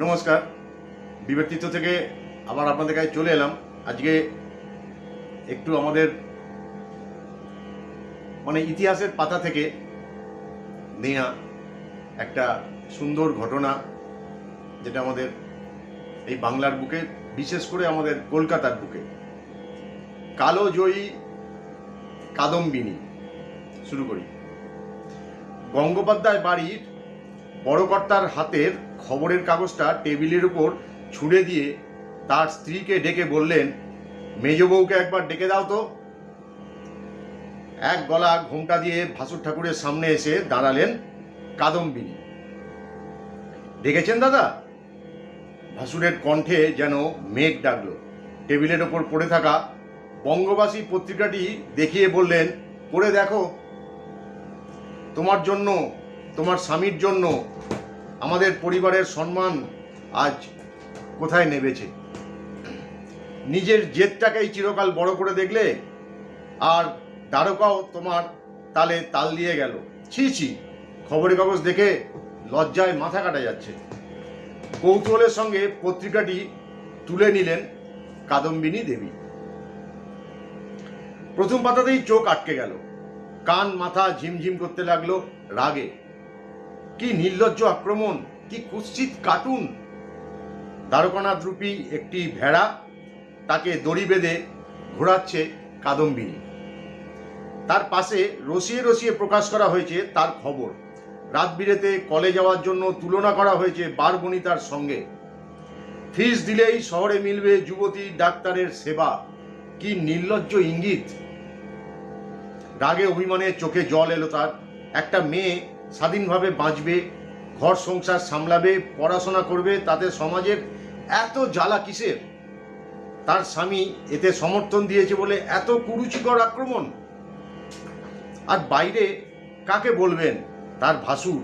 নমস্কার। বিবর্তিত থেকে আবার আপনাদের কাছে চলে এলাম। আজকে একটু আমাদের মানে ইতিহাসের পাতা থেকে নেয়া একটা সুন্দর ঘটনা, যেটা আমাদের এই বাংলার বুকে, বিশেষ করে আমাদের কলকাতার বুকে। কালো জয়ী কাদম্বিনী। শুরু করি। গঙ্গোপাধ্যায় বাড়ির বড় কর্তার হাতের খবরের কাগজটা টেবিলের উপর ছুঁড়ে দিয়ে তার স্ত্রীকে ডেকে বললেন, মেজ বউকে একবার ডেকে দাও তো। এক গলা ঘোমটা দিয়ে ভাসুর ঠাকুরের সামনে এসে দাঁড়ালেন কাদম্বিনী। ডেকেছেন দাদা? ভাসুরের কণ্ঠে যেন মেঘ ডাকলো। টেবিলের ওপর পড়ে থাকা বঙ্গবাসী পত্রিকাটি দেখিয়ে বললেন, পড়ে দেখো। তোমার জন্য, তোমার স্বামীর জন্য আমাদের পরিবারের সম্মান আজ কোথায় নেবেছে? নিজের জেদটাকেই চিরকাল বড় করে দেখলে আর দ্বারকাও তোমার তালে তাল দিয়ে গেল। ছি ছি, খবরের কাগজ দেখে লজ্জায় মাথা কাটা যাচ্ছে। কৌতূহলের সঙ্গে পত্রিকাটি তুলে নিলেন কাদম্বিনী দেবী। প্রথম পাতাতেই চোখ আটকে গেল। কান মাথা ঝিমঝিম করতে লাগল রাগে। কি নির্লজ্জ আক্রমণ, কি কুৎসিত কার্টুন। দ্বারকানাথ রূপী একটি ভেড়া তাকে দড়ি বেঁধে ঘোরাচ্ছে কাদম্বিনী। তার পাশে রসিয়ে রসিয়ে প্রকাশ করা হয়েছে তার খবর। রাত বিরেতে কলে যাওয়ার জন্য তুলনা করা হয়েছে বার বনিতার সঙ্গে। ফিস দিলেই শহরে মিলবে যুবতী ডাক্তারের সেবা। কি নির্লজ্জ ইঙ্গিত। রাগে অভিমানে চোখে জল এলো তার। একটা মেয়ে স্বাধীনভাবে বাঁচবে, ঘর সংসার সামলাবে, পড়াশোনা করবে, তাতে সমাজের এত জ্বালা কিসের? তার স্বামী এতে সমর্থন দিয়েছে বলে এত কুরুচিকর আক্রমণ? আর বাইরে কাকে বলবেন? তার ভাসুর,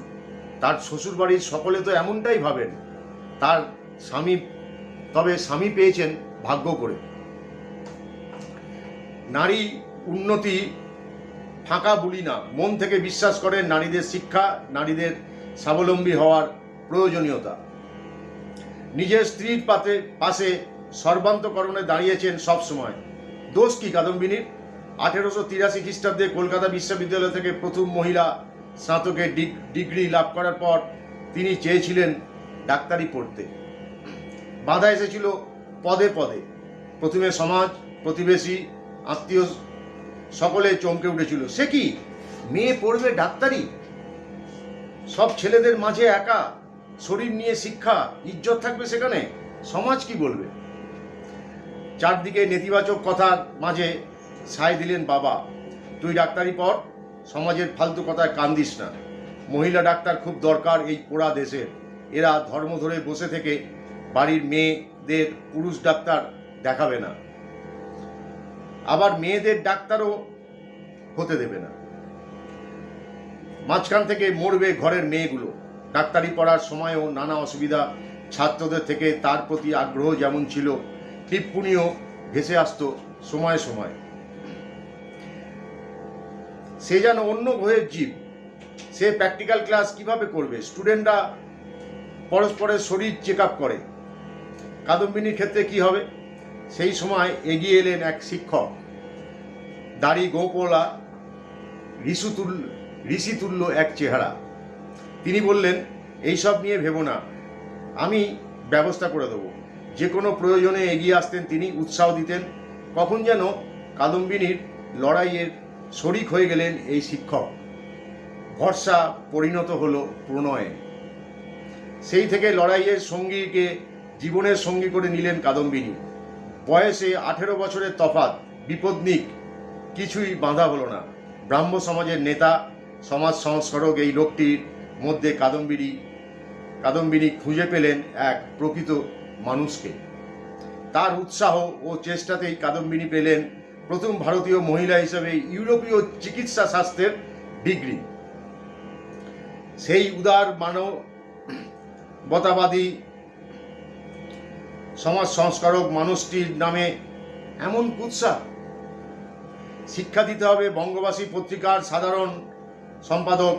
তার শ্বশুরবাড়ির সকলে তো এমনটাই ভাবেন। তার স্বামী, তবে স্বামী পেয়েছেন ভাগ্য করে। নারী উন্নতি ফাঁকা বলি না। মন থেকে বিশ্বাস করেন নারীদের শিক্ষা, নারীদের স্বাবলম্বী হওয়ার প্রয়োজনীয়তা। নিজের স্ত্রীর পাতে, পাশে সর্বান্তকরণে দাঁড়িয়েছেন সব সময় দোষ কি কাদম্বিনীর? আঠেরোশো তিরাশি খ্রিস্টাব্দে কলকাতা বিশ্ববিদ্যালয় থেকে প্রথম মহিলা স্নাতকের ডিগ- ডিগ্রি লাভ করার পর তিনি চেয়েছিলেন ডাক্তারি পড়তে। বাধা এসেছিল পদে পদে। প্রথমে সমাজ, প্রতিবেশী, আত্মীয় সকলে চমকে উঠেছিল। সে কি? মেয়ে পড়বে ডাক্তারি? সব ছেলেদের মাঝে একা? শরীর নিয়ে শিক্ষা? ইজ্জত থাকবে সেখানে? সমাজ কি বলবে? চারদিকে নেতিবাচক কথার মাঝে সায় দিলেন বাবা। তুই ডাক্তারি পর সমাজের ফালতু কথায় কান দিস না। মহিলা ডাক্তার খুব দরকার এই পোড়া দেশের। এরা ধর্ম ধরে বসে থেকে বাড়ির মেয়েদের পুরুষ ডাক্তার দেখাবে না। আবার মেয়েদের ডাক্তারও হতে দেবে না। মাঝখান থেকে মরবে ঘরের মেয়েগুলো। ডাক্তারি পড়ার সময়ও নানা অসুবিধা। ছাত্রদের থেকে তার প্রতি আগ্রহ যেমন ছিল, টিপ্পনিও ভেসে আসতো সময় সময়। সে যেন অন্য গ্রহের জীব। সে প্র্যাকটিক্যাল ক্লাস কীভাবে করবে? স্টুডেন্টরা পরস্পরের শরীর চেক করে। কাদম্বিনীর ক্ষেত্রে কি হবে? সেই সময় এগিয়ে এলেন এক শিক্ষক, দাড়ি গোপলা ঋষুতুল্য ঋষিতুল্য এক চেহারা। তিনি বললেন, এইসব নিয়ে ভেবো না, আমি ব্যবস্থা করে দেবো। যে কোনো প্রয়োজনে এগিয়ে আসতেন তিনি, উৎসাহ দিতেন। কখন যেন কাদম্বিনীর লড়াইয়ের শরিক হয়ে গেলেন এই শিক্ষক। ভরসা পরিণত হলো প্রণয়ে। সেই থেকে লড়াইয়ের সঙ্গীকে জীবনের সঙ্গী করে নিলেন কাদম্বিনী। বয়সে আঠেরো বছরের তফাত বিপদনিক কিছুই বাঁধা হলো না। ব্রাহ্ম সমাজের নেতা, সমাজ সংস্কারক এই লোকটির মধ্যে কাদম্বিনী কাদম্বিনী খুঁজে পেলেন এক প্রকৃত মানুষকে। তার উৎসাহ ও চেষ্টাতেই কাদম্বিনী পেলেন প্রথম ভারতীয় মহিলা হিসেবে ইউরোপীয় চিকিৎসা শাস্ত্রের ডিগ্রি। সেই উদার মানবতাবাদী সমাজ সংস্কারক মানুষটির নামে এমন কুৎসা। শিক্ষা দিতে হবে বঙ্গবাসী পত্রিকার সাধারণ সম্পাদক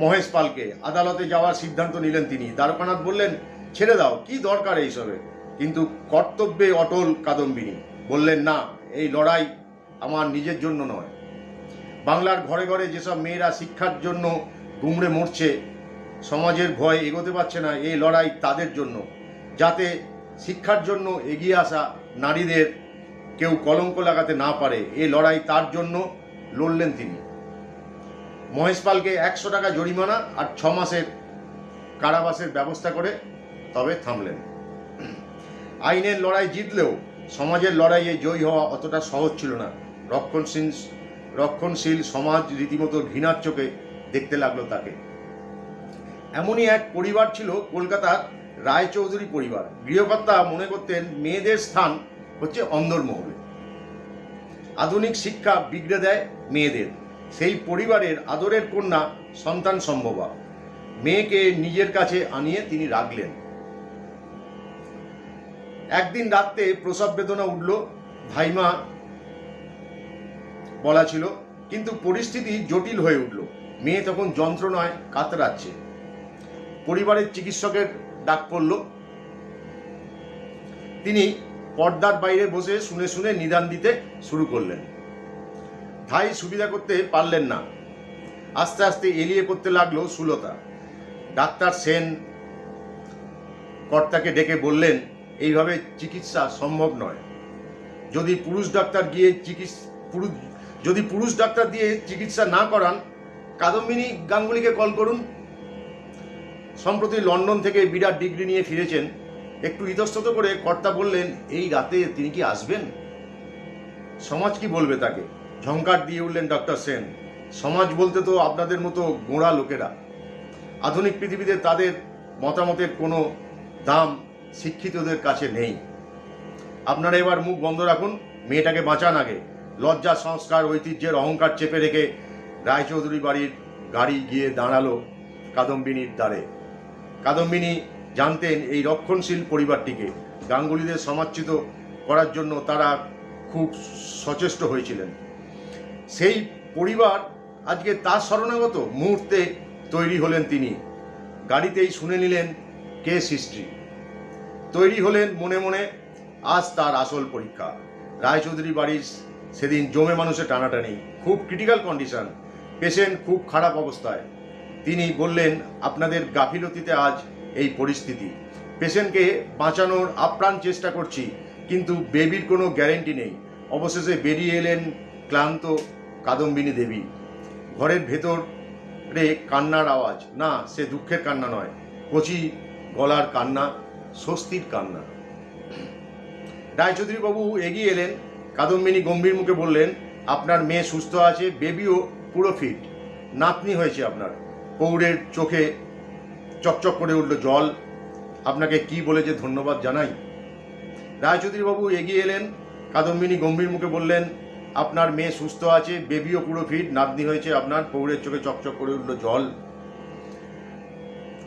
মহেশ পালকে। আদালতে যাওয়ার সিদ্ধান্ত নিলেন তিনি। দ্বারকানাথ বললেন, ছেড়ে দাও, কি দরকার এইসবে কিন্তু কর্তব্যে অটল কাদম্বিনী। বললেন, না, এই লড়াই আমার নিজের জন্য নয়। বাংলার ঘরে ঘরে যেসব মেয়েরা শিক্ষার জন্য গুমড়ে মরছে, সমাজের ভয় এগোতে পারছে না, এই লড়াই তাদের জন্য। যাতে শিক্ষার জন্য এগিয়ে আসা নারীদের কেউ কলঙ্ক লাগাতে না পারে, এ লড়াই তার জন্য লড়লেন তিনি। মহেশ পালকে একশো টাকা জরিমানা আর ছ মাসের কারাবাসের ব্যবস্থা করে তবে থামলেন। আইনের লড়াই জিতলেও সমাজের লড়াইয়ে জয়ী হওয়া অতটা সহজ ছিল না। রক্ষণশীল রক্ষণশীল সমাজ রীতিমতো ঘৃণার চোখে দেখতে লাগল তাকে। এমনই এক পরিবার ছিল কলকাতার রায়চৌধুরী পরিবার। গৃহকর্তা মনে করতেন মেয়েদের স্থান হচ্ছে অন্দরমহলে। আধুনিক শিক্ষা বিগড়ে দেয় মেয়েদের। সেই পরিবারের আদরের কন্যা সন্তান সম্ভবা। মেয়েকে নিজের কাছে আনিয়ে তিনি রাখলেন। একদিন রাত্রে প্রসব বেদনা উঠল, ভাইমা বলা ছিল, কিন্তু পরিস্থিতি জটিল হয়ে উঠল। মেয়ে তখন যন্ত্রণায় কাতরাচ্ছে। পরিবারের চিকিৎসকের ডাক পড়ল। তিনি পর্দার বাইরে বসে শুনে শুনে নিদান দিতে শুরু করলেন। ধাই সুবিধা করতে পারলেন না। আস্তে আস্তে এলিয়ে পড়তে লাগল সুলতা। ডাক্তার সেন কর্তাকে ডেকে বললেন, এইভাবে চিকিৎসা সম্ভব নয়। যদি পুরুষ ডাক্তার গিয়ে চিকিৎসা, পুরুষ, যদি পুরুষ ডাক্তার দিয়ে চিকিৎসা না করান, কাদম্বিনী গাঙ্গুলিকে কল করুন। সম্প্রতি লন্ডন থেকে বিরাট ডিগ্রি নিয়ে ফিরেছেন। একটু ইতস্তত করে কর্তা বললেন, এই রাতে তিনি কি আসবেন? সমাজ কি বলবে তাকে? ঝঙ্কার দিয়ে উঠলেন ডক্টর সেন। সমাজ বলতে তো আপনাদের মতো গোঁড়া লোকেরা। আধুনিক পৃথিবীতে তাদের মতামতের কোনো দাম শিক্ষিতদের কাছে নেই। আপনারা এবার মুখ বন্ধ রাখুন, মেয়েটাকে বাঁচান আগে। লজ্জা, সংস্কার, ঐতিহ্যের অহংকার চেপে রেখে রায়চৌধুরী বাড়ির গাড়ি গিয়ে দাঁড়াল কাদম্বিনীর দ্বারে। কাদম্বিনী জানতেন এই রক্ষণশীল পরিবারটিকে। গাঙ্গুলিদের সমাচ্যুত করার জন্য তারা খুব সচেষ্ট হয়েছিলেন। সেই পরিবার আজকে তার শরণাগত মুহূর্তে তৈরি হলেন তিনি। গাড়িতেই শুনে নিলেন কেস হিস্ট্রি তৈরি হলেন মনে মনে আজ তার আসল পরীক্ষা। রায়চৌধুরী বাড়ির সেদিন জমে মানুষের টানাটানি, খুব ক্রিটিক্যাল কন্ডিশন পেশেন্ট খুব খারাপ অবস্থায়। তিনি বললেন, আপনাদের গাফিলতিতে আজ এই পরিস্থিতি। পেশেন্টকে বাঁচানোর আপ্রাণ চেষ্টা করছি, কিন্তু বেবির কোনো গ্যারেন্টি নেই। অবশেষে বেরিয়ে এলেন ক্লান্ত কাদম্বিনী দেবী। ঘরের ভেতর কান্নার আওয়াজ। না, সে দুঃখের কান্না নয়, কচি গলার কান্না, স্বস্তির কান্না। রায়চৌধুরীবাবু এগিয়ে এলেন। কাদম্বিনী গম্ভীর মুখে বললেন, আপনার মেয়ে সুস্থ আছে, বেবিও পুরো ফিট। নাতনি হয়েছে আপনার। পৌরের চোখে চকচক করে উঠল জল। আপনাকে কি বলে যে ধন্যবাদ জানাই? রায়চৌধুরী বাবু এগিয়ে এলেন। কাদম্বিনী গম্ভীর মুখে বললেন, আপনার মেয়ে সুস্থ আছে, বেবিও পুরো ফিট নাতনি হয়েছে আপনার, পৌরের চোখে চকচক করে উঠল জল।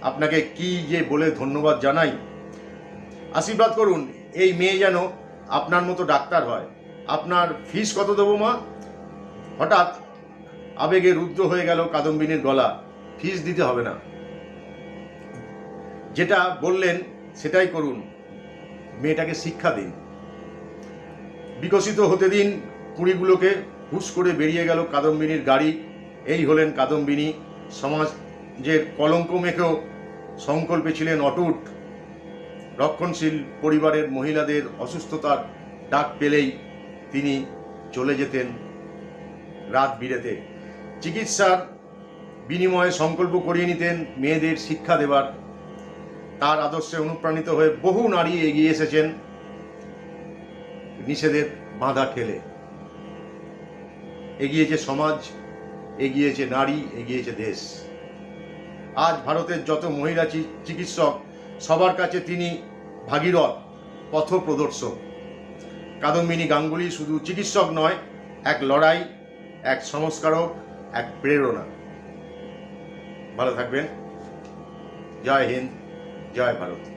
আপনাকে কি যে বলে ধন্যবাদ জানাই? আশীর্বাদ করুন, এই মেয়ে যেন আপনার মতো ডাক্তার হয়। আপনার ফিস কত দেবো মা? হঠাৎ আবেগে রুদ্র হয়ে গেল কাদম্বিনীর গলা। ফিস দিতে হবে না। যেটা বললেন, সেটাই করুন। মেয়েটাকে শিক্ষা দিন। বিকশিত হতে দিন, কুড়িগুলোকে হুশ করে বেরিয়ে গেল কাদম্বিনীর গাড়ি। এই হলেন কাদম্বিনী। সমাজের কলঙ্ক মেখেও সংকল্পে ছিলেন অটুট। রক্ষণশীল পরিবারের মহিলাদের অসুস্থতার ডাক পেলেই তিনি চলে যেতেন রাত বিরেতে। চিকিৎসার বিনিময়ে সংকল্প করিয়ে নিতেন মেয়েদের শিক্ষা দেবার। তার আদর্শে অনুপ্রাণিত হয়ে বহু নারী এগিয়ে এসেছেন নিষেধের বাঁধা ঠেলে। এগিয়েছে সমাজ, এগিয়েছে নারী, এগিয়েছে দেশ। আজ ভারতের যত মহিলা চিকিৎসক, সবার কাছে তিনি ভাগীরথ, পথ প্রদর্শক। কাদম্বিনী গাঙ্গুলি শুধু চিকিৎসক নয়, এক লড়াই, এক সংস্কারক, এক প্রেরণা। ভালো থাকবেন। জয় হিন্দ জয় ভারত।